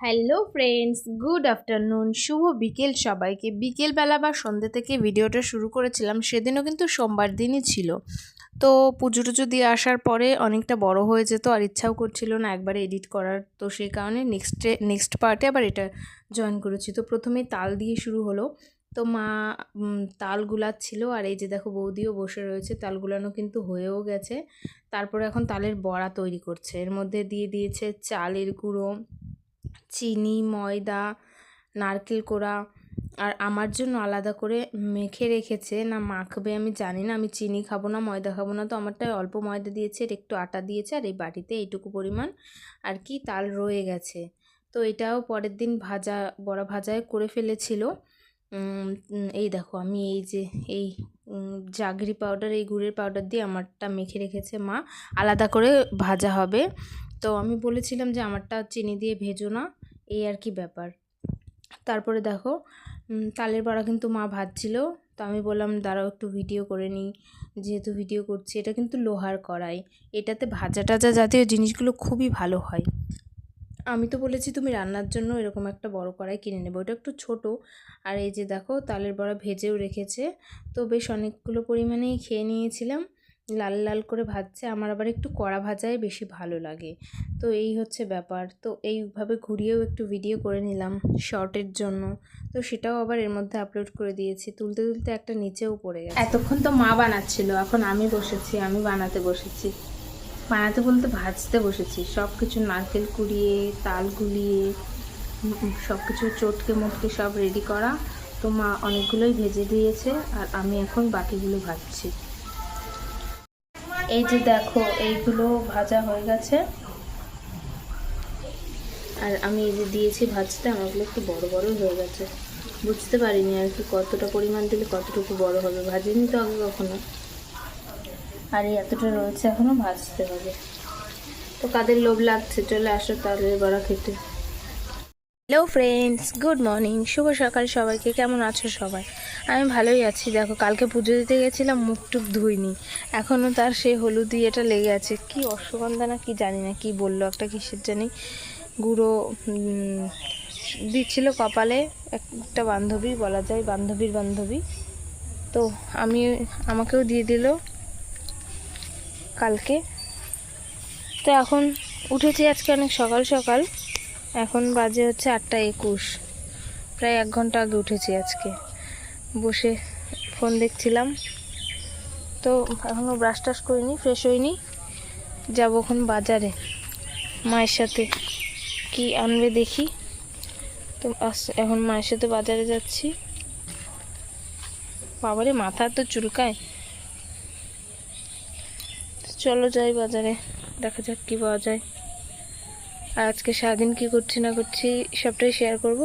Hello friends good afternoon শুভ বিকেল সবাইকে। বিকেলবেলা বা সন্ধ্যে থেকে ভিডিওটা শুরু করেছিলাম, সেদিনও কিন্তু সোমবার দিনই ছিল। তো পুজো টুজো দিয়ে আসার পরে অনেকটা বড় হয়ে যেত, আর ইচ্ছাও করছিল না একবারে এডিট করার। তো সেই কারণে নেক্সটে নেক্সট পার্টে আবার এটা জয়েন করেছি। তো প্রথমে তাল দিয়ে শুরু হলো। তো মা তাল গুলাচ্ছিল, আর এই যে দেখো বৌদিও বসে রয়েছে, তাল গুলানো কিন্তু হয়েও গেছে। তারপরে এখন তালের বড়া তৈরি করছে। এর মধ্যে দিয়ে দিয়েছে চালের গুঁড়ো চিনি, ময়দা, নারকেল কোড়া আর আমার জন্য আলাদা করে মেখে রেখেছে। না মাখবে আমি জানি না। আমি চিনি খাব না, ময়দা খাব না। তো আমারটায় অল্প ময়দা দিয়েছে, আর একটু আটা দিয়েছে, আর এই বাটিতে এইটুকু পরিমাণ আর কি তাল রয়ে গেছে। তো এটাও পরের দিন ভাজা, বড়া ভাজায় করে ফেলেছিল। এই দেখো আমি এই যে, এই জাগরি পাউডার, এই গুড়ের পাউডার দিয়ে আমারটা মেখে রেখেছে মা। আলাদা করে ভাজা হবে। তো আমি বলেছিলাম যে আমারটা চিনি দিয়ে ভেজো না। এই আর কি ব্যাপার। তারপরে দেখো তালের বড়া কিন্তু মা ভাজছিল। তো আমি বললাম, দাঁড়াও, একটু ভিডিও করে নিই। যেহেতু ভিডিও করছি, এটা কিন্তু লোহার কড়াই। এটাতে ভাজা টাজা জাতীয় জিনিসগুলো খুবই ভালো হয়। আমি তো বলেছি, তুমি রান্নার জন্য এরকম একটা বড় কড়াই কিনে নেব। ওটা একটু ছোট। আর এই যে দেখো, তালের বড়া ভেজেও রেখেছে। তো বেশ অনেকগুলো পরিমাণেই খেয়ে নিয়েছিলাম। লাল লাল করে ভাজছে, আমার আবার একটু কড়া ভাজাই বেশি ভালো লাগে। তো এই হচ্ছে ব্যাপার। তো এইভাবে ঘুরিয়েও একটু ভিডিও করে নিলাম শর্টের জন্য। তো সেটাও আবার এর মধ্যে আপলোড করে দিয়েছি। তুলতে তুলতে একটা নিচেও পড়ে গেছে। এতক্ষণ তো মা বানাচ্ছিল, এখন আমি বসেছি, আমি বানাতে বসেছি। বানাতে বলতে ভাজতে বসেছি। সব কিছু নারকেল কুড়িয়ে, তাল গুলিয়ে সব কিছু চটকে মটকে সব রেডি করা। তো মা অনেকগুলোই ভেজে দিয়েছে, আর আমি এখন বাকিগুলো ভাজছি। এই যে দেখো, এইগুলো ভাজা হয়ে গেছে। আর আমি এই যে দিয়েছি ভাজতে আমারগুলো একটু বড় বড়ই হয়ে গেছে। বুঝতে পারিনি আর কি কতটা পরিমাণ দিলে কতটুকু বড় হবে। ভাজিনি তো আগে কখনো। আর এই এতটা রয়েছে এখনও ভাজতে হবে। তো কাদের লোভ লাগছে? চলে আসো তাহলে বড়া খেতে। হ্যালো ফ্রেন্ডস গুড মর্নিং শুভ সকাল সবাইকে। কেমন আছো সবাই? আমি ভালোই আছি। দেখো, কালকে পুজো দিতে গেছিলাম, মুখ টুক ধুইনি। এখনও তার সেই হলুদ এটা লেগে আছে। কি অশ্বগন্ধা না, কি জানি না, কি বলল একটা কিসের জানি? গুঁড়ো দিচ্ছিল কপালে। একটা বান্ধবী, বলা যায় বান্ধবীর বান্ধবী। তো আমি, আমাকেও দিয়ে দিল কালকে। তো এখন উঠেছি আজকে অনেক সকাল সকাল। এখন বাজে হচ্ছে আটটা একুশ। প্রায় এক ঘণ্টা আগে উঠেছি আজকে। বসে ফোন দেখছিলাম। তো এখনও ব্রাশ টাশ করিনি ফ্রেশ হইনি। যাব এখন বাজারে মায়ের সাথে। কি আনবে দেখি। তো এখন মায়ের সাথে বাজারে যাচ্ছি। বাবারে, মাথা তো চুলকায়। চলো যাই বাজারে, দেখা যাক কি পাওয়া যায়। আর আজকে সারাদিন কী করছি না করছি সবটাই শেয়ার করব।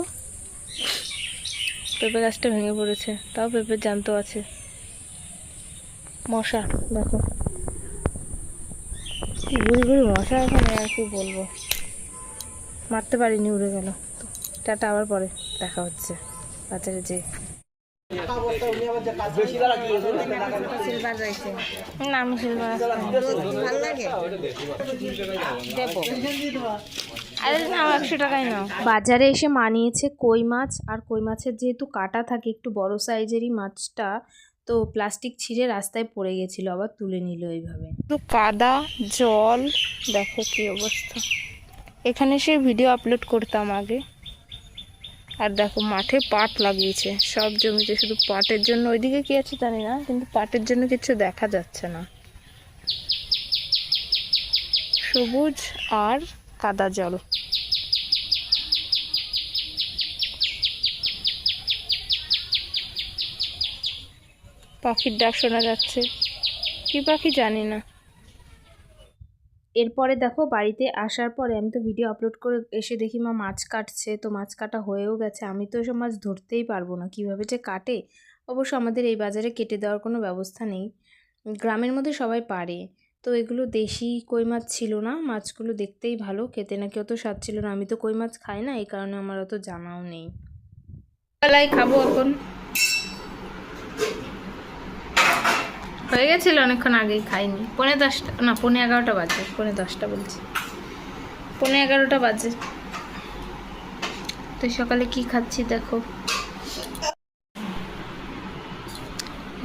পেঁপে গাছটা ভেঙে পড়েছে, তাও পেঁপে জানতো আছে। মশা, দেখো। ঘুরি ঘুরি মশা এখানে আর কি বলব। মারতে পারিনি, উড়ে গেল। টাটা, আবার পরে দেখা হচ্ছে। বাজারে যে সিলভার বাজারে এসে মানিয়েছে কই মাছ আর কই মাছের যেহেতু কাটা থাকে একটু বড় সাইজেরই মাছটা তো প্লাস্টিক ছিঁড়ে রাস্তায় পড়ে গেছিল আবার তুলে নিল এইভাবে। তো কাদা জল দেখো কি অবস্থা। এখানে সে ভিডিও আপলোড করতাম আগে। আর দেখো মাঠে পাট লাগিয়েছে। সব জমিতে শুধু পাটের জন্য। ওইদিকে কি আছে জানি না, কিন্তু পাটের জন্য কিছু দেখা যাচ্ছে না। সবুজ আর কাদা জল। পাখির ডাক শোনা যাচ্ছে। কি পাখি জানি না। এরপরে দেখো বাড়িতে আসার পরে আমি তো ভিডিও আপলোড করে এসে দেখি, মা, মাছ কাটছে। তো মাছ কাটা হয়েও গেছে। আমি তো এসব মাছ ধরতেই পারব না। কীভাবে যে কাটে? অবশ্য আমাদের এই বাজারে কেটে দেওয়ার কোনো ব্যবস্থা নেই। গ্রামের মধ্যে সবাই পারে। তো এগুলো দেশি কই মাছ ছিল না। মাছগুলো দেখতেই ভালো। খেতে নাকি অত স্বাদ ছিল না। আমি তো কই মাছ খাই না। এই কারণে আমার অত জানাও নেই। খাব এখন। হয়ে গেছিল, অনেকক্ষণ আগেই খাইনি। পৌনে দশটা, না, পৌনে এগারোটা বাজে, পৌনে দশটা বলছি। পৌনে এগারোটা বাজে। তো সকালে কি খাচ্ছি দেখো।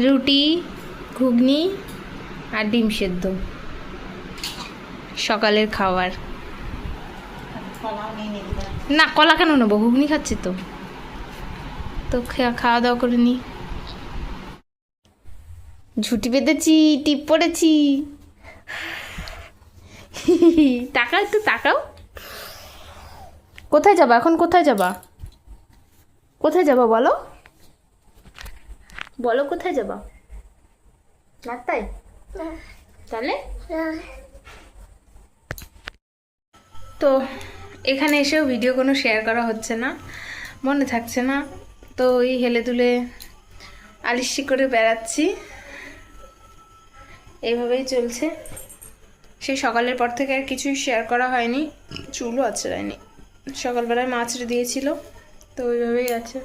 রুটি, ঘুগনি আর ডিম সেদ্ধ। সকালের খাবার না, কলা কেন নেব? ঘুগনি খাচ্ছি তো। তো খাওয়া দাওয়া করে নি। ঝুটি বেঁধেছি টিপ পড়েছি। তাকাও একটু তাকাও। কোথায় যাবা? এখন কোথায় যাবা? কোথায় যাবা বলো? বলো কোথায় যাবা? রাস্তায়? তাহলে? তো এখানে এসেও ভিডিও কোনো শেয়ার করা হচ্ছে না। মনে থাকছে না। তো ওই হেলে দুলে আলিশি করে বেড়াচ্ছি। এইভাবেই চলছে। সেই সকালের পর থেকে আর কিছুই শেয়ার করা হয়নি। চুলও আছে আছড়ায়নি। সকালবেলায় মাছ দিয়েছিল, তো ওইভাবেই আছে।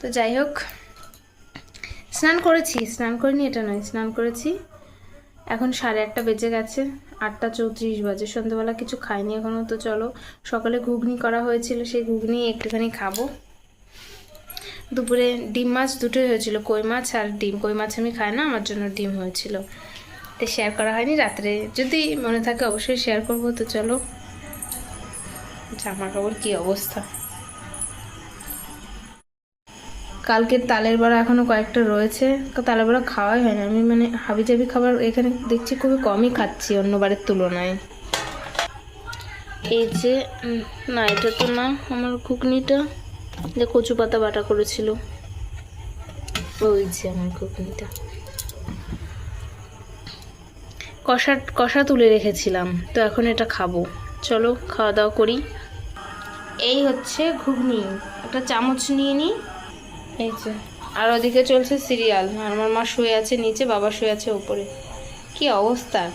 তো যাই হোক, স্নান করেছি। স্নান করিনি, এটা নয়, স্নান করেছি। এখন সাড়ে আটটা বেজে গেছে, আটটা চৌত্রিশ বাজে। সন্ধ্যেবেলা কিছু খাইনি এখনও তো চলো। সকালে ঘুগনি করা হয়েছিল, সেই ঘুগনি একটুখানি খাব। দুপুরে ডিম মাছ দুটোই হয়েছিল, কই মাছ আর ডিম। কই মাছ আমি খাই না, আমার জন্য ডিম হয়েছিল। তো শেয়ার করা হয়নি, রাত্রে যদি মনে থাকে অবশ্যই শেয়ার করব, তো চলো। জামা কাপড় কী অবস্থা? কালকের তালের বড়া এখনও কয়েকটা রয়েছে তালের বড়া খাওয়াই হয় না আমি মানে হাবিজাবি খাবার এখানে দেখছি খুবই কমই খাচ্ছি অন্যবারের তুলনায়। এই যে না, এটা তো না, আমার ঘুগনিটা যে কচু পাতা বাটা করেছিল। ওই যে আমার ঘুগনিটা কষা কষা তুলে রেখেছিলাম, তো এখন এটা খাব। চলো, খাওয়া দাওয়া করি। এই হচ্ছে ঘুগনি। একটা চামচ নিয়ে নিই এই যে। আর ওদিকে চলছে সিরিয়াল। আর আমার মা শুয়ে আছে নিচে, বাবা শুয়ে আছে উপরে। কি অবস্থা?